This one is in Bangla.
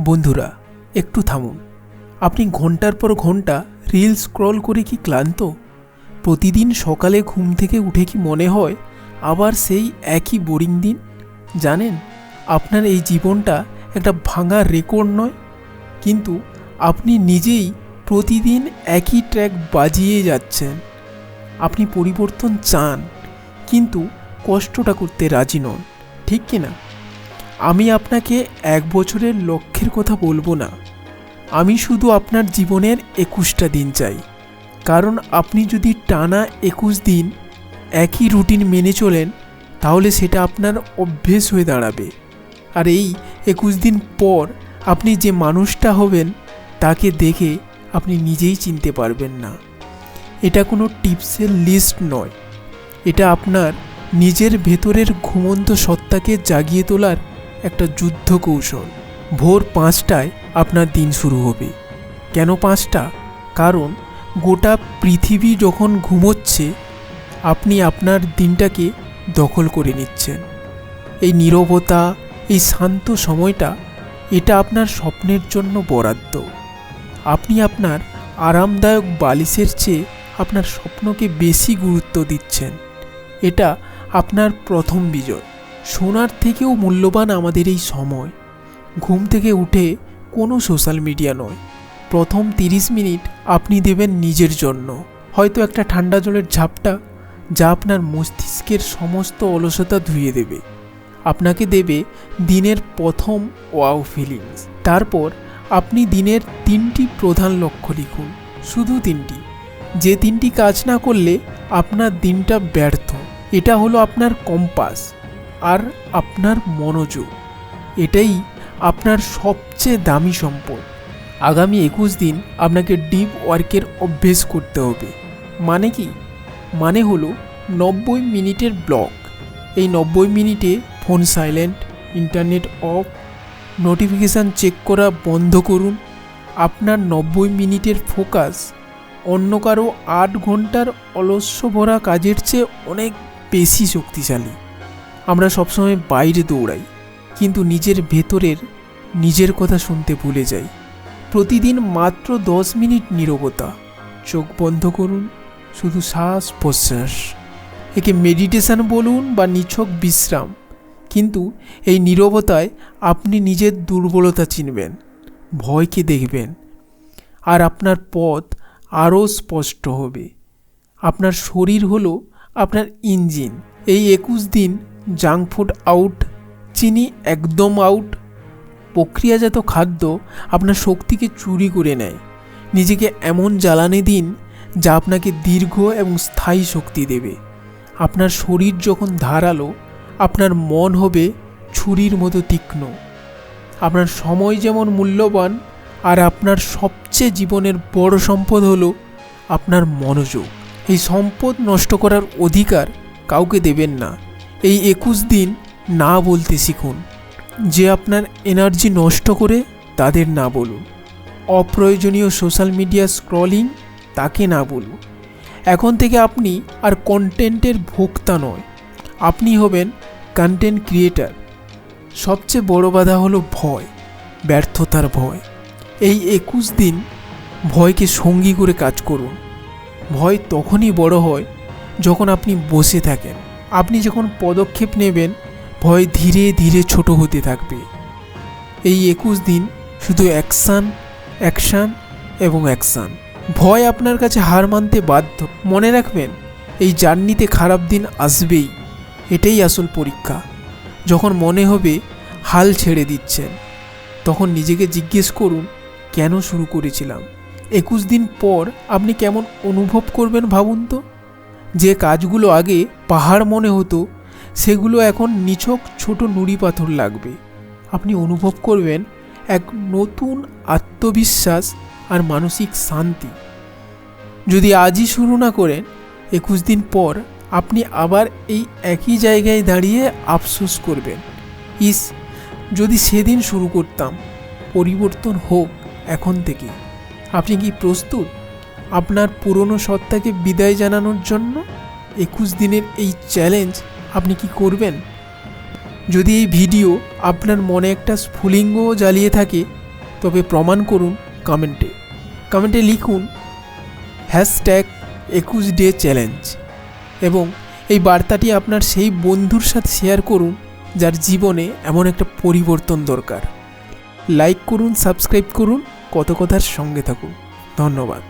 বন্ধুরা, একটু থামুন। আপনি ঘণ্টার পর ঘণ্টা রিল স্ক্রল করে কি ক্লান্ত? প্রতিদিন সকালে ঘুম থেকে উঠে কি মনে হয় আবার সেই একই বোরিং দিন? জানেন, আপনার এই জীবনটা একটা ভাঙা রেকর্ড নয়। কিন্তু আপনি নিজেই প্রতিদিন একই ট্র্যাক বাজিয়ে যাচ্ছেন। আপনি পরিবর্তন চান, কিন্তু কষ্টটা করতে রাজি নন, ঠিক কি না আমি আপনাকে এক বছরের লক্ষ্যের কথা বলব না। আমি শুধু আপনার জীবনের একুশটা দিন চাই। কারণ আপনি যদি টানা একুশ দিন একই রুটিন মেনে চলেন, তাহলে সেটা আপনার অভ্যেস হয়ে দাঁড়াবে। আর এই একুশ দিন পর আপনি যে মানুষটা হবেন, তাকে দেখে আপনি নিজেই চিনতে পারবেন না। এটা কোনো টিপসের লিস্ট নয়। এটা আপনার নিজের ভেতরের ঘুমন্ত সত্তাকে জাগিয়ে তোলার একটা যুদ্ধ কৌশল ভোর পাঁচটায় আপনার দিন শুরু হবে। কেন পাঁচটা? কারণ গোটা পৃথিবী যখন ঘুমোচ্ছে, আপনি আপনার দিনটাকে দখল করে নিচ্ছেন। এই নীরবতা, এই শান্ত সময়টা, এটা আপনার স্বপ্নের জন্য বরাদ্দ। আপনি আপনার আরামদায়ক বালিশের চেয়ে আপনার স্বপ্নকে বেশি গুরুত্ব দিচ্ছেন। এটা আপনার প্রথম বিজয়। সোনার থেকেও মূল্যবান আমাদের এই সময়। ঘুম থেকে উঠে কোনো সোশ্যাল মিডিয়া নয়। প্রথম তিরিশ মিনিট আপনি দেবেন নিজের জন্য। হয়তো একটা ঠান্ডা জলের ঝাপটা যা আপনার মস্তিষ্কের সমস্ত অলসতা ধুয়ে দেবে। আপনাকে দেবে দিনের প্রথম ওয়াও ফিলিংস। তারপর আপনি দিনের তিনটি প্রধান লক্ষ্য লিখুন। শুধু তিনটি। যে তিনটি কাজ না করলে আপনার দিনটা ব্যর্থ। এটা হলো আপনার কম্পাস। আর আপনার মনোযোগ। এটাই আপনার সবচেয়ে দামি সম্পদ। আগামী একুশ দিন আপনাকে ডিপ ওয়ার্কের অভ্যেস করতে হবে। মানে কি? মানে হলো নব্বই মিনিটের ব্লক এই নব্বই মিনিটে phone silent, internet off, notification check করা বন্ধ করুন। আপনার নব্বই মিনিটের ফোকাস অন্য কারও আট ঘণ্টার অলস্য ভরা কাজের চেয়ে অনেক বেশি শক্তিশালী। আমরা সবসময় বাইরে দৌড়াই, কিন্তু নিজের ভেতরের নিজের কথা শুনতে ভুলে যাই। প্রতিদিন মাত্র দশ মিনিট নীরবতা। চোখ বন্ধ করুন, শুধু শ্বাস প্রশ্বাস। একে মেডিটেশন বলুন বা নিছক বিশ্রাম। কিন্তু এই নীরবতায় আপনি নিজের দুর্বলতা চিনবেন, ভয়কে দেখবেন। আর আপনার পথ আরও স্পষ্ট হবে। আপনার শরীর হলো আপনার ইঞ্জিন। এই একুশ দিন জাঙ্ক ফুড আউট, চিনি একদম আউট। প্রক্রিয়াজাত খাদ্য আপনার শক্তিকে চুরি করে নেয়। নিজেকে এমন জ্বালানি দিন যা আপনাকে দীর্ঘ এবং স্থায়ী শক্তি দেবে। আপনার শরীর যখন ধারালো, আপনার মন হবে ছুরির মতো তীক্ষ্ণ। আপনার সময় যেমন মূল্যবান, আর আপনার সবচেয়ে জীবনের বড় সম্পদ হলো আপনার মনোযোগ। এই সম্পদ নষ্ট করার অধিকার কাউকে দেবেন না। এই একুশ দিন না বলতে শিখুন। যে আপনার এনার্জি নষ্ট করে তাদের না বলুন। অপ্রয়োজনীয় সোশ্যাল মিডিয়া স্ক্রলিং তাকে না বলুন। এখন থেকে আপনি আর কন্টেন্টের ভোক্তা নয়। আপনি হবেন কন্টেন্ট ক্রিয়েটার সবচেয়ে বড় বাধা হলো ভয়, ব্যর্থতার ভয়। এই একুশ দিন ভয়কে সঙ্গী করে কাজ করুন। ভয় তখনই বড় হয় যখন আপনি বসে থাকেন। আপনি যখন পদক্ষেপ নেবেন, ভয় ধীরে ধীরে ছোট হতে থাকবে। এই একুশ দিন শুধু অ্যাকশান অ্যাকশান এবং অ্যাকশান। ভয় আপনার কাছে হার মানতে বাধ্য। মনে রাখবেন, এই জার্নিতে খারাপ দিন আসবেই। এটাই আসল পরীক্ষা। যখন মনে হবে, হাল ছেড়ে দিচ্ছেন, তখন নিজেকে জিজ্ঞেস করুন, কেন শুরু করেছিলাম? একুশ দিন পর আপনি কেমন অনুভব করবেন ভাবুন তো? যে কাজগুলো আগে পাহাড় মনে হতো, সেগুলো এখন নিছক ছোট নুড়ি পাথর লাগবে। আপনি অনুভব করবেন এক নতুন আত্মবিশ্বাস আর মানসিক শান্তি। যদি আজই শুরু না করেন, একুশ দিন পর আপনি আবার এই একই জায়গায় দাঁড়িয়ে আফসোস করবেন। ইস, যদি সেদিন শুরু করতাম, পরিবর্তন হোক এখন থেকে। আপনি কি প্রস্তুত? আপনার পুরনো সত্তাকে বিদায় জানানোর জন্য একুশ দিনের এই চ্যালেঞ্জ আপনি কি করবেন? যদি এই ভিডিও আপনার মনে একটা স্ফুলিঙ্গও জ্বালিয়ে থাকে, তবে প্রমাণ করুন কমেন্টে কমেন্টে লিখুন হ্যাশট্যাগ একুশ ডে চ্যালেঞ্জ এবং এই বার্তাটি আপনার সেই বন্ধুর সাথে শেয়ার করুন, যার জীবনে এমন একটা পরিবর্তন দরকার। লাইক করুন সাবস্ক্রাইব করুন, কত কথার সঙ্গে থাকুন। ধন্যবাদ।